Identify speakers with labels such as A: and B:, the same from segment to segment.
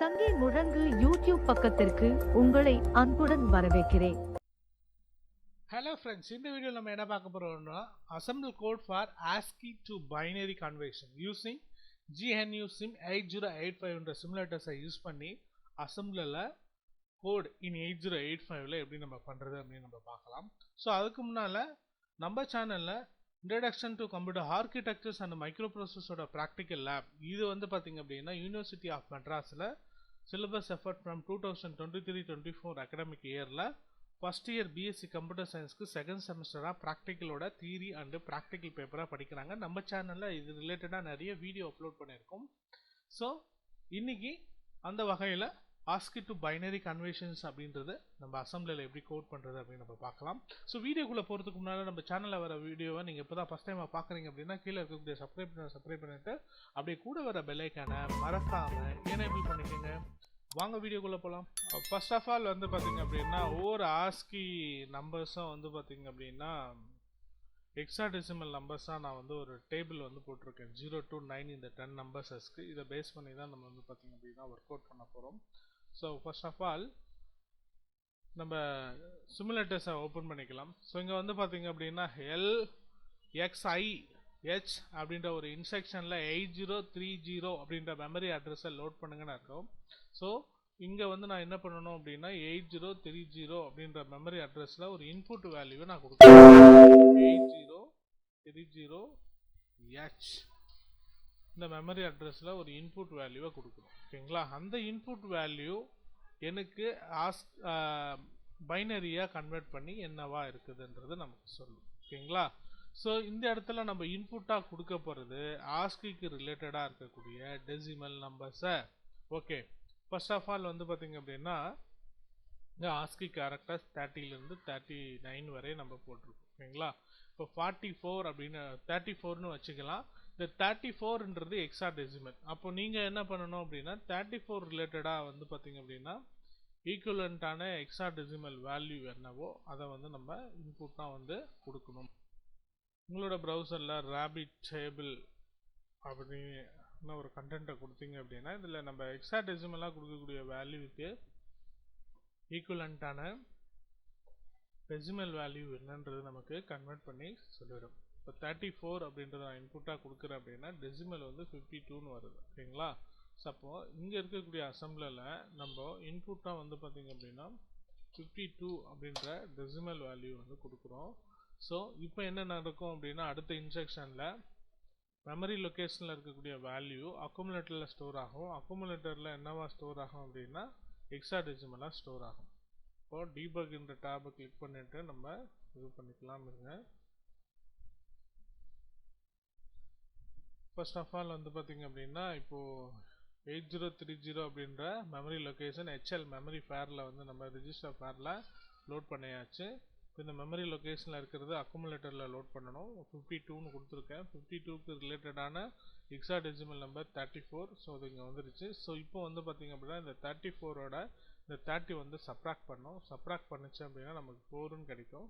A: சங்கி முழங்கு யூடியூப் பக்கத்திற்கு உங்களை அன்புடன் வரவேற்கிறேன்.
B: ஹலோ ஃப்ரெண்ட்ஸ் இந்த வீடியோ நம்ம என்ன பார்க்க போகிறோம்னா assemble code for ASCII to binary conversion using GNU sim eight zero eight ஃபைவ்ன்ற சிமுலேட்டர்ஸை யூஸ் பண்ணி அசம்பிளில் code in eight zero eight ஃபைவ்ல எப்படி நம்ம பண்ணுறது அப்படின்னு நம்ம பார்க்கலாம். ஸோ அதுக்கு முன்னால் நம்ம சேனலில் introduction to computer architectures and micro ப்ராசஸோட practical lab இது வந்து பார்த்திங்க அப்படின்னா யூனிவர்சிட்டி ஆஃப் மெட்ராஸில் syllabus effort from two thousand twenty three twenty four academic இயரில் ஃபஸ்ட் இயர் பிஎஸ்சி கம்ப்யூட்டர் சயின்ஸ்க்கு செகண்ட் செமஸ்டராக ப்ராக்டிக்கலோட தியரி அண்டு ப்ராக்டிக்கல் பேப்பராக படிக்கிறாங்க. நம்ம சேனலில் இது ரிலேட்டடாக நிறைய வீடியோ அப்லோட் பண்ணியிருக்கோம். ஸோ இன்னைக்கு அந்த வகையில் ஆஸ்கி டு பைனரி கன்வர்ஷன்ஸ் அப்படின்றது நம்ம அசம்பிளியில் எப்படி கோட் பண்ணுறது அப்படின்னு நம்ம பார்க்கலாம். ஸோ வீடியோக்குள்ளே போகிறதுக்கு முன்னால் நம்ம சேனலில் வர வீடியோவை நீங்கள் இப்போ தான் ஃபஸ்ட் டைம் பார்க்குறீங்க அப்படின்னா கீழே இருக்கக்கூடிய சப்ஸ்கிரைப் பண்ண சப்ஸ்கிரைப் பண்ணிட்டு அப்படியே கூட வர பெல்லைக்கான மறக்காமல் எனேபிள் பண்ணிக்கோங்க. வாங்க வீடியோக்குள்ளே போகலாம் ஃபர்ஸ்ட் ஆஃப் ஆல் வந்து பார்த்தீங்க அப்படின்னா ஒவ்வொரு ஆஸ்கி நம்பர்ஸும் வந்து பார்த்தீங்க அப்படின்னா எக்ஸாடெசிமல் நம்பர்ஸாக நான் வந்து ஒரு டேபிள் வந்து போட்டிருக்கேன். ஜீரோ டு நைன் இந்த டென் நம்பர்ஸஸ்க்கு இதை பேஸ் பண்ணி தான் நம்ம வந்து பார்த்தீங்க அப்படின்னா ஒர்க் அவுட் பண்ண போகிறோம் ஸோ ஃபர்ஸ்ட் ஆஃப் ஆல் நம்ம சிமுலேட்டர்ஸை ஓப்பன் பண்ணிக்கலாம். ஸோ இங்கே வந்து பார்த்தீங்க அப்படின்னா எல் எக்ஸ்ஐ ஹெச் அப்படின்ற ஒரு இன்ஸ்ட்ரக்ஷனில் எயிட் ஜீரோ த்ரீ ஜீரோ அப்படின்ற மெமரி அட்ரஸை லோட் பண்ணுங்கன்னு இருக்கும் ஸோ இங்கே வந்து நான் என்ன பண்ணணும் அப்படின்னா எயிட் ஜீரோ த்ரீ ஜீரோ அப்படின்ற மெமரி அட்ரஸில் ஒரு இன்புட் வேல்யூவை நான் கொடுக்குறேன் eight zero three zero H இந்த மெமரி அட்ரஸில் ஒரு இன்புட் வேல்யூவை கொடுக்குறோம் ஓகேங்களா? அந்த இன்புட் வேல்யூ எனக்கு ஆஸ் பைனரியாக கன்வெர்ட் பண்ணி என்னவா இருக்குதுன்றது நமக்கு சொல்லும். ஓகேங்களா? ஸோ இந்த இடத்துல நம்ம இன்புட்டாக கொடுக்க போகிறது ஆஸ்கிக்கு ரிலேட்டடாக இருக்கக்கூடிய டெசிமல் நம்பர்ஸை ஓகே. ஃபர்ஸ்ட் ஆஃப் ஆல் வந்து பார்த்திங்க அப்படின்னா இந்த ஆஸ்கி கேரக்டர்ஸ் தேர்ட்டிலேருந்து தேர்ட்டி நைன் வரை நம்ம போட்டிருக்கோம். ஓகேங்களா? இப்போ ஃபார்ட்டி ஃபோர் அப்படின்னு தேர்ட்டி ஃபோர்னு வச்சுக்கலாம். இந்த தேர்ட்டி ஃபோர்ன்றது எக்ஸா டெசிமல் அப்போ நீங்கள் என்ன பண்ணணும் அப்படின்னா தேர்ட்டி ஃபோர் ரிலேட்டடாக வந்து பார்த்தீங்க அப்படின்னா ஈக்குவலண்ட்டான எக்ஸா டெசிமல் வேல்யூ என்னவோ அதை வந்து நம்ம இன்புட்டாக வந்து கொடுக்கணும். உங்களோட ப்ரௌசரில் ரேபிட் டேபிள் அப்படின்னு ஒரு கண்டென்ட்டை கொடுத்தீங்க அப்படின்னா இதில் நம்ம எக்ஸா டெசிமலாக கொடுக்கக்கூடிய வேல்யூவுக்கு ஈக்குவலண்ட்டான டெசிமல் வேல்யூ என்னன்றது நமக்கு கன்வெர்ட் பண்ணி சொல்லிடும். இப்போ தேர்ட்டி ஃபோர் அப்படின்றத நான் இன்புட்டாக கொடுக்குறேன் அப்படின்னா டெசிமல் வந்து ஃபிஃப்டி டூன்னு வருது. ஓகேங்களா ஸோ அப்போது இங்கே இருக்கக்கூடிய அசம்பிளில் நம்ம இன்புட்டாக வந்து பார்த்திங்க அப்படின்னா ஃபிஃப்டி டூ அப்படின்ற டெசிமல் வேல்யூ வந்து கொடுக்குறோம். ஸோ இப்போ என்ன நடக்கும் அப்படின்னா அடுத்த இன்ஸ்ட்ரக்ஷனில் மெமரி லொக்கேஷனில் இருக்கக்கூடிய வேல்யூ அக்குமுலேட்டரில் ஸ்டோர் ஆகும். அக்குமுலேட்டரில் என்னவா ஸ்டோர் ஆகும் அப்படின்னா எக்ஸா டெசிமலாக ஸ்டோர் ஆகும். இப்போது டீபக்ன்ற டேபை கிளிக் பண்ணிவிட்டு நம்ம இது பண்ணிக்கலாம் இருங்க. ஃபர்ஸ்ட் ஆஃப் ஆல் வந்து பார்த்திங்க அப்படின்னா இப்போது எயிட் ஜீரோ த்ரீ ஜீரோ அப்படின்ற மெமரி லொக்கேஷன் ஹெச்எல் மெமரி ஃபேரில் வந்து நம்ம ரிஜிஸ்டர் ஃபேரில் லோட் பண்ணியாச்சு. இப்போ இந்த மெமரி லொக்கேஷனில் இருக்கிறது அக்குமுலேட்டரில் லோட் பண்ணணும். ஃபிஃப்டி டூன்னு கொடுத்துருக்கேன். ஃபிஃப்டி டூக்கு ரிலேட்டடான hexadecimal number thirty four so அது இங்கே வந்துருச்சு. ஸோ இப்போ வந்து பார்த்திங்க அப்படின்னா இந்த தேர்ட்டி ஃபோரோட இந்த தேர்ட்டி வந்து சப்ராக்ட் பண்ணோம். சப்ராக்ட் பண்ணுச்சு அப்படின்னா நமக்கு ஃபோருன்னு கிடைக்கும்.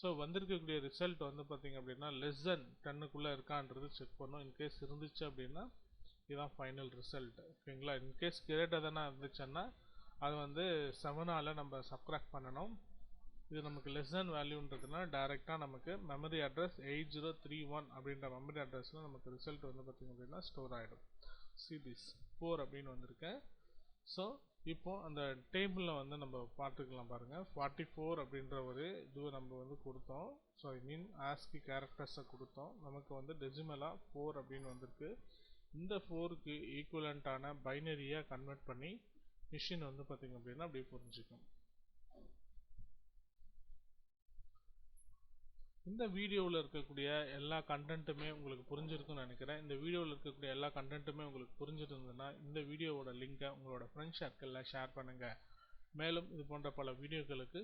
B: ஸோ வந்திருக்கக்கூடிய ரிசல்ட் வந்து பார்த்திங்க அப்படின்னா லெஸ் தென் டென்னுக்குள்ளே இருக்கான்றது செக் பண்ணோம். இன்கேஸ் இருந்துச்சு அப்படின்னா இதுதான் ஃபைனல் ரிசல்ட் ஓகேங்களா இன்கேஸ் கிரேட்டர் தானே இருந்துச்சுன்னா அது வந்து செவனால் நம்ம சப்ராக்ட் பண்ணணும். இது நமக்கு லெஸ் தென் வேல்யூன்றதுனால டேரெக்டாக நமக்கு memory address eight zero three one அப்படின்ற மெமரி அட்ரஸில் நமக்கு ரிசல்ட் வந்து பார்த்திங்க அப்படின்னா ஸ்டோர் ஆகிடும் சிபிஸ் ஃபோர் அப்படின்னு வந்திருக்கேன். ஸோ இப்போ அந்த டேபிளில் வந்து நம்ம பார்த்துக்கலாம் பாருங்கள் ஃபார்ட்டி ஃபோர் அப்படின்ற ஒரு இது நம்ம வந்து கொடுத்தோம். ஸோ ஐ மீன் ஆஸ்கி கேரக்டர்ஸை கொடுத்தோம். நமக்கு வந்து டெசிமலாக ஃபோர் அப்படின்னு வந்திருக்கு. இந்த ஃபோருக்கு ஈக்குவலண்ட்டான பைனரியாக கன்வெர்ட் பண்ணி மிஷின் வந்து பார்த்திங்க அப்படின்னா அப்படியே புரிஞ்சுக்கும். இந்த வீடியோவில் இருக்கக்கூடிய எல்லா கண்டென்ட்டுமே உங்களுக்கு புரிஞ்சிருக்குன்னு நினைக்கிறேன். இந்த வீடியோவில் இருக்கக்கூடிய எல்லா கண்டென்ட்டுமே உங்களுக்கு புரிஞ்சிருந்ததுன்னா இந்த வீடியோவோட லிங்கை உங்களோட ஃப்ரெண்ட்ஸ் சர்க்கிளில் ஷேர் பண்ணுங்கள் மேலும் இது போன்ற பல வீடியோக்களுக்கு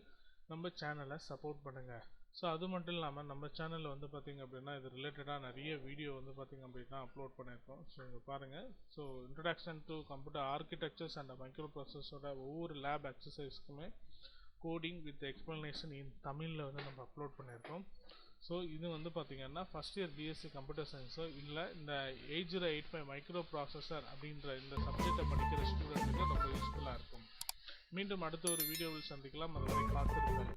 B: நம்ம சேனலை சப்போர்ட் பண்ணுங்கள் ஸோ அது மட்டும் இல்லாமல் நம்ம சேனலில் வந்து பார்த்திங்க அப்படின்னா இது ரிலேட்டடாக நிறைய வீடியோ வந்து பார்த்திங்க அப்படின்னா அப்லோட் பண்ணியிருக்கோம் ஸோ இங்கே பாருங்கள் so introduction to computer architectures and micro ப்ராசஸோட ஒவ்வொரு லேப் எக்ஸசைஸ்க்குமே கோடிங் வித் எக்ஸ்ப்ளனேஷன் இன் தமிழில் வந்து நம்ம அப்லோட் பண்ணியிருக்கோம். ஸோ இது வந்து பார்த்தீங்கன்னா ஃபஸ்ட் இயர் பிஎஸ்சி கம்ப்யூட்டர் சயின்ஸோ இல்லை இந்த eight zero eight five microprocessor அப்படின்ற இந்த சப்ஜெக்டை படிக்கிற ஸ்டூடெண்ட்டுக்கு ரொம்ப யூஸ்ஃபுல்லாக இருக்கும். மீண்டும் அடுத்த ஒரு வீடியோவில் சந்திக்கலாம். அதுவரை காத்திருங்கள்.